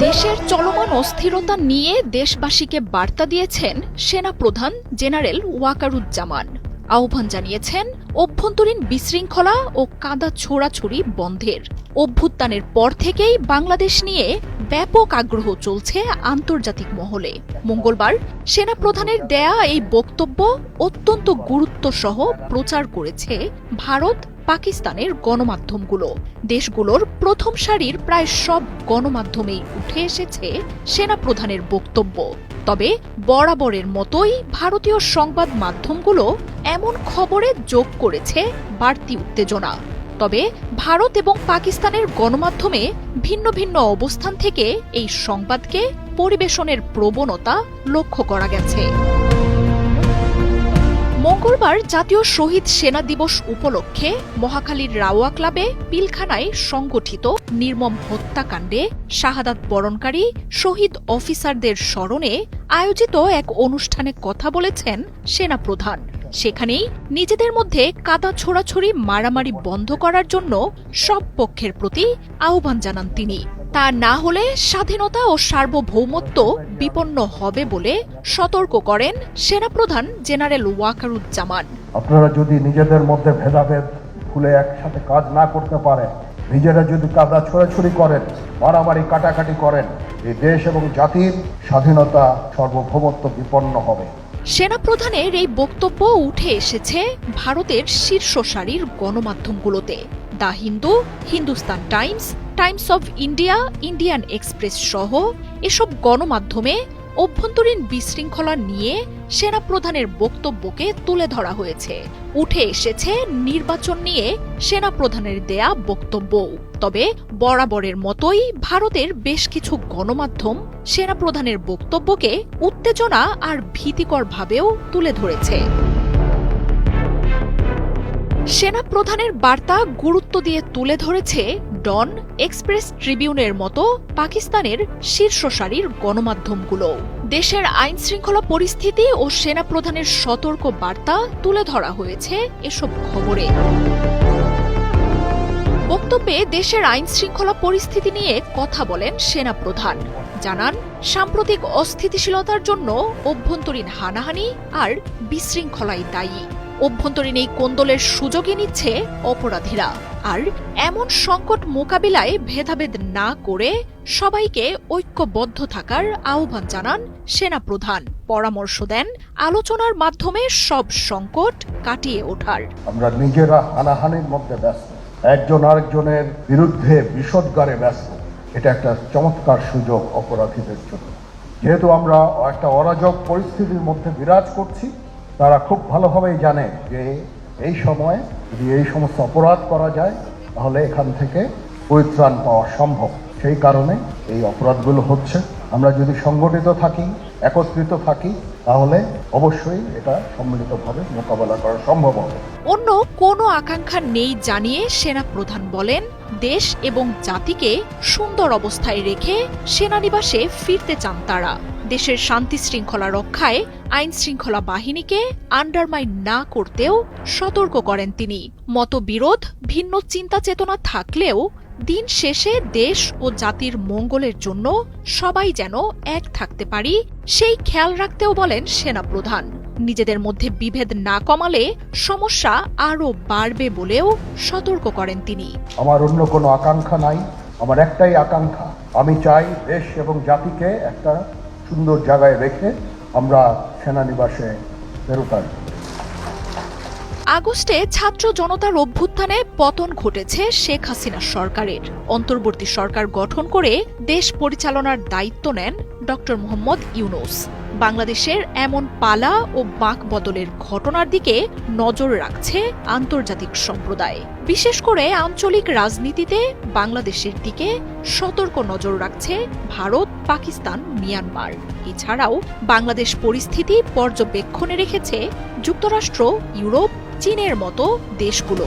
দেশের চলমান অস্থিরতা নিয়ে দেশবাসীকে বার্তা দিয়েছেন সেনা প্রধান জেনারেল ওয়াকারুজ্জামান। আহ্বান জানিয়েছেন, অভ্যন্তরীণ বিশৃঙ্খলা ও কাদা ছোড়াছড়ি বন্ধের। অভ্যুত্থানের পর থেকেই বাংলাদেশ নিয়ে ব্যাপক আগ্রহ চলছে আন্তর্জাতিক মহলে। মঙ্গলবার সেনাপ্রধানের দেয়া এই বক্তব্য অত্যন্ত গুরুত্ব সহ প্রচার করেছে ভারত পাকিস্তানের গণমাধ্যমগুলো। দেশগুলোর প্রথম সারির প্রায় সব গণমাধ্যমেই উঠে এসেছে সেনাপ্রধানের বক্তব্য। তবে বরাবরের মতোই ভারতীয় সংবাদ মাধ্যমগুলো এমন খবরে যোগ করেছে বাড়তি উত্তেজনা। তবে ভারত এবং পাকিস্তানের গণমাধ্যমে ভিন্ন ভিন্ন অবস্থান থেকে এই সংবাদকে পরিবেশনের প্রবণতা লক্ষ্য করা গেছে। মঙ্গলবার জাতীয় শহীদ সেনা দিবস উপলক্ষে মহাখালীর রাওয়া ক্লাবে পিলখানায় সংগঠিত নির্মম হত্যাকাণ্ডে শাহাদাত বরণকারী শহীদ অফিসারদের স্মরণে আয়োজিত এক অনুষ্ঠানে কথা বলেছেন সেনাপ্রধান সেখানেই নিজেদের মধ্যে কাদা ছোড়াছড়ি মারামারি বন্ধ করার জন্য সব পক্ষের প্রতি আহ্বান জানান তিনি। তা না হলে স্বাধীনতা ও সার্বভৌমত্ব বিপন্ন হবে বলে সতর্ক করেন সেনাপ্রধান জেনারেল ওয়াকারুজ্জামান। আপনারা যদি নিজেদের মধ্যে ভেদাভেদ ভুলে একসাথে কাজ না করতে পারেন নিজেরা যদি কাদা ছোড়াছুড়ি করেন মারামারি কাটাকাটি করেন এই দেশ এবং জাতির স্বাধীনতা সার্বভৌমত্ব বিপন্ন হবে। সেনাপ্রধানের এই বক্তব্য উঠে এসেছে ভারতের শীর্ষ সারির গণমাধ্যমগুলোতে। The Hindu Hindustan times times of India, Indian express সহ এসব গণমাধ্যমে অভ্যন্তরীণ বিশৃঙ্খলা নিয়ে সেনাপ্রধানের বক্তব্যকে তুলে ধরা হয়েছে। উঠে এসেছে নির্বাচন নিয়ে সেনাপ্রধানের দেয়া বক্তব্য। তবে বরাবরের মতোই ভারতের বেশ কিছু গণমাধ্যম সেনাপ্রধানের বক্তব্যকে উত্তেজনা আর ভীতিকর ভাবেও তুলে ধরেছে। সেনা প্রধানের বার্তা গুরুত্ব দিয়ে তুলে ধরেছে ডন এক্সপ্রেস ট্রিবিউনের মতো পাকিস্তানের শীর্ষ সারির গণমাধ্যমগুলো। দেশের আইন শৃঙ্খলা পরিস্থিতি ও সেনা প্রধানের সতর্ক বার্তা তুলে ধরা হয়েছে এসব খবরে। বক্তব্যে দেশের আইন শৃঙ্খলা পরিস্থিতি নিয়ে কথা বলেন সেনা প্রধান। জানান, সাম্প্রতিক অস্থিতিশীলতার জন্য অভ্যন্তরীণ হানাহানি আর বিশৃঙ্খলাই দায়ী। অভ্যন্তরীণ এই কোন্দলের সুযোগই নিচ্ছে অপরাধীরা। আর এমন সংকট মোকাবিলায় ভেদাভেদ না করে সবাইকে ঐক্যবদ্ধ থাকার আহ্বান জানান সেনাপ্রধান। পরামর্শ দেন আলোচনার মাধ্যমে সব সংকট কাটিয়ে ওঠার। আমরা নিজেরা হানাহানির মধ্যে ব্যস্ত। একজন আরেকজনের বিরুদ্ধে বিষদগারে ব্যস্ত। এটা একটা চমৎকার সুযোগ অপরাধীদের জন্য। যেহেতু আমরা একটা অরাজক পরিস্থিতির মধ্যে বিরাজ করছি, তারা খুব ভালোভাবেই জানে যে এই সময় যদি এই সমস্ত অপরাধ করা যায়, তাহলে এখান থেকে পরিত্রাণ পাওয়া সম্ভব। সেই কারণে এই অপরাধগুলো হচ্ছে। আমরা যদি সংগঠিত থাকি, একত্রিত থাকি, তাহলে অবশ্যই এটা সম্মিলিতভাবে মোকাবেলা করা সম্ভব হবে। অন্য কোনো আকাঙ্ক্ষা নেই জানিয়ে সেনা প্রধান বলেন, দেশ এবং জাতিকে সুন্দর অবস্থায় রেখে সেনানিবাসে ফিরতে চান তারা। দেশের শান্তি শৃঙ্খলা রক্ষায় আইন শৃঙ্খলা বাহিনীকে আন্ডারমাইন না করতেও সতর্ক করেন তিনি। মতবিরোধ, ভিন্ন চিন্তা চেতনা থাকলেও দিন শেষে দেশ ও জাতির মঙ্গলের জন্য সবাই যেন এক থাকতে পারি, সেই খেয়াল রাখতেও বলেন সেনাপ্রধান। নিজেদের মধ্যে বিভেদ না কমালে সমস্যা আরও বাড়বে বলেও সতর্ক করেন তিনি। আমার অন্য কোনো আকাঙ্ক্ষা নাই, আমার একটাই আকাঙ্ক্ষা, আমি চাই দেশ এবং জাতিকে একটা সুন্দর জায়গায় রেখে আমরা সেনানিবাসে ফেরত আগস্টে ছাত্র জনতার অভ্যুত্থানে পতন ঘটেছে শেখ হাসিনা সরকারের। অন্তর্বর্তী সরকার গঠন করে দেশ পরিচালনার দায়িত্ব নেন ড মোহাম্মদ ইউনুস। বাংলাদেশের এমন পালা ও বাক বদলের ঘটনার দিকে নজর রাখছে আন্তর্জাতিক সম্প্রদায়। বিশেষ করে আঞ্চলিক রাজনীতিতে বাংলাদেশের দিকে সতর্ক নজর রাখছে ভারত, পাকিস্তান, মিয়ানমার। এছাড়াও বাংলাদেশ পরিস্থিতি পর্যবেক্ষণে রেখেছে যুক্তরাষ্ট্র, ইউরোপ, চীনের মতো দেশগুলো।